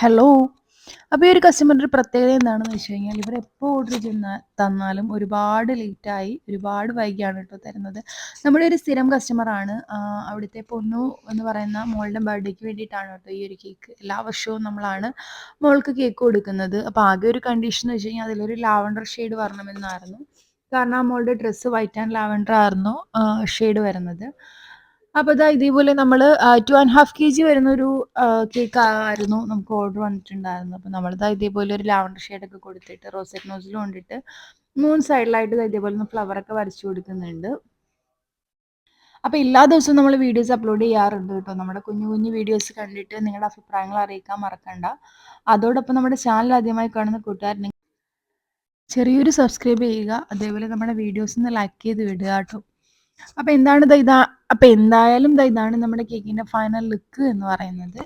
Hello അപ്പോൾ ഈ ഒരു കസ്റ്റമറിന്റെ പ്രത്യേകത എന്താണെന്ന് വെച്ച് കഴിഞ്ഞാൽ ഇവർ എപ്പോൾ ഓർഡർ ചെന്ന തന്നാലും ഒരുപാട് ലേറ്റായി ഒരുപാട് വൈകിയാണ് കേട്ടോ തരുന്നത്. നമ്മുടെ ഒരു സ്ഥിരം കസ്റ്റമറാണ് അവിടുത്തെ പൊന്നു എന്ന് പറയുന്ന മോളുടെ ബർത്ത്ഡേക്ക് വേണ്ടിയിട്ടാണ് കേട്ടോ ഈ ഒരു കേക്ക് എല്ലാ വർഷവും നമ്മളാണ് മോൾക്ക് കേക്ക് കൊടുക്കുന്നത്. അപ്പോൾ ആകെ ഒരു കണ്ടീഷൻ എന്ന് വെച്ച് കഴിഞ്ഞാൽ അതിലൊരു ലാവണ്ടർ ഷെയ്ഡ് വരണമെന്നായിരുന്നു. കാരണം ആ മോളുടെ ഡ്രസ്സ് വൈറ്റ് ആൻഡ് ലാവണ്ടർ ആയിരുന്നു ഷെയ്ഡ് വരുന്നത്. അപ്പോൾ ഇതാ ഇതേപോലെ നമ്മൾ two and half K G വരുന്ന ഒരു കേക്ക് ആയിരുന്നു നമുക്ക് ഓർഡർ വന്നിട്ടുണ്ടായിരുന്നു അപ്പൊ നമ്മളിതാ ഇതേപോലെ ഒരു ലാവണ്ടർ ഷെയ്ഡൊക്കെ കൊടുത്തിട്ട് റോസറ്റ് നോസിൽ കൊണ്ടിട്ട് മൂന്ന് സൈഡിലായിട്ട് ഇതാ ഇതേപോലെ ഫ്ലവറൊക്കെ വരച്ചു കൊടുക്കുന്നുണ്ട്. അപ്പോൾ എല്ലാ ദിവസവും നമ്മൾ വീഡിയോസ് അപ്ലോഡ് ചെയ്യാറുണ്ട് കേട്ടോ. നമ്മുടെ കുഞ്ഞു കുഞ്ഞു വീഡിയോസ് കണ്ടിട്ട് നിങ്ങളുടെ അഭിപ്രായങ്ങൾ അറിയിക്കാൻ മറക്കണ്ട. അതോടൊപ്പം നമ്മുടെ ചാനൽ ആദ്യമായി കാണുന്ന കൂട്ടുകാർ ചെറിയൊരു സബ്സ്ക്രൈബ് ചെയ്യുക. അതേപോലെ നമ്മുടെ വീഡിയോസ് ഒന്ന് ലൈക്ക് ചെയ്ത് വിടുക കേട്ടോ. അപ്പോൾ എന്താണ് ഇതാ അപ്പോൾ എന്തായാലും ഇതാ ഇതാണ് നമ്മുടെ കേക്കിന്റെ ഫൈനൽ ലുക്ക് എന്ന് പറയുന്നത്.